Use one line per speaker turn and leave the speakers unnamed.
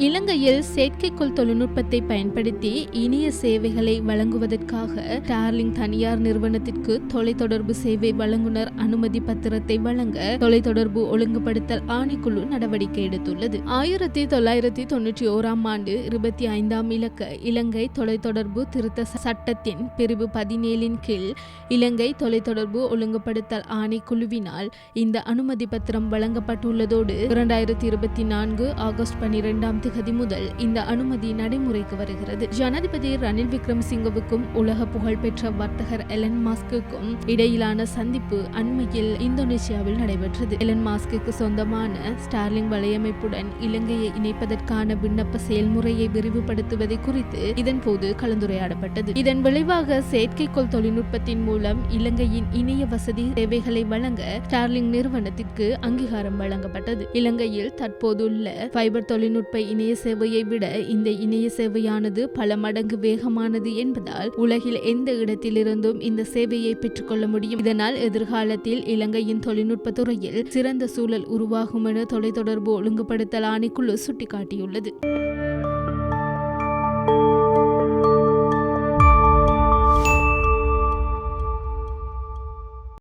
இலங்கையில் செயற்கைக்கோள் தொழில்நுட்பத்தை பயன்படுத்தி இணைய சேவைகளை வழங்குவதற்காக டார்லிங் தனியார் நிறுவனத்திற்கு தொலைத்தொடர்பு சேவை வழங்குனர் அனுமதி பத்திரத்தை வழங்க தொலைத்தொடர்பு ஒழுங்குபடுத்தல் ஆணைக்குழு நடவடிக்கை எடுத்துள்ளது. ஆயிரத்தி தொள்ளாயிரத்தி தொன்னூற்றி ஓராம் ஆண்டு இருபத்தி ஐந்தாம் இலக்க இலங்கை தொலைத்தொடர்பு திருத்த சட்டத்தின் பிரிவு பதினேழின் கீழ் இலங்கை தொலைத்தொடர்பு ஒழுங்குபடுத்தல் ஆணைக்குழுவினால் இந்த அனுமதி பத்திரம் வழங்கப்பட்டுள்ளதோடு இரண்டாயிரத்தி இருபத்தி நான்கு ஆகஸ்ட் பனிரெண்டாம் திகதி முதல் இந்த அனுமதி நடைமுறைக்கு வருகிறது. ஜனாதிபதி ரணில் விக்ரமசிங்கவுக்கும் உலக புகழ்பெற்ற வர்த்தகர் எலன் மாஸ்குக்கும் இடையிலான சந்திப்பு அண்மையில் இந்தோனேசியாவில் நடைபெற்றது. எலன் மாஸ்குக்கு சொந்தமான ஸ்டார்லிங் வலையமைப்புடன் இலங்கையை இணைப்பதற்கான விண்ணப்ப செயல்முறையை விரிவுபடுத்துவதை குறித்து இதன்போது கலந்துரையாடப்பட்டது. இதன் விளைவாக செயற்கைக்கோள் தொழில்நுட்பத்தின் மூலம் இலங்கையின் இணைய வசதி சேவைகளை வழங்க ஸ்டார்லிங் நிறுவனத்திற்கு அங்கீகாரம் வழங்கப்பட்டது. இலங்கையில் தற்போதுள்ள ஃபைபர் தொழில்நுட்ப இணைய சேவையை விட இந்த இணைய சேவையானது பல மடங்கு வேகமானது என்பதால் உலகில் எந்த இடத்திலிருந்தும் இந்த சேவையை பெற்றுக்கொள்ள முடியும். இதனால் எதிர்காலத்தில் இலங்கையின் தொழில்நுட்ப துறையில் சிறந்த சூழல் உருவாகும் என தொலைத்தொடர்பு ஒழுங்குபடுத்தல் ஆணைக்குழு சுட்டிக்காட்டியுள்ளது.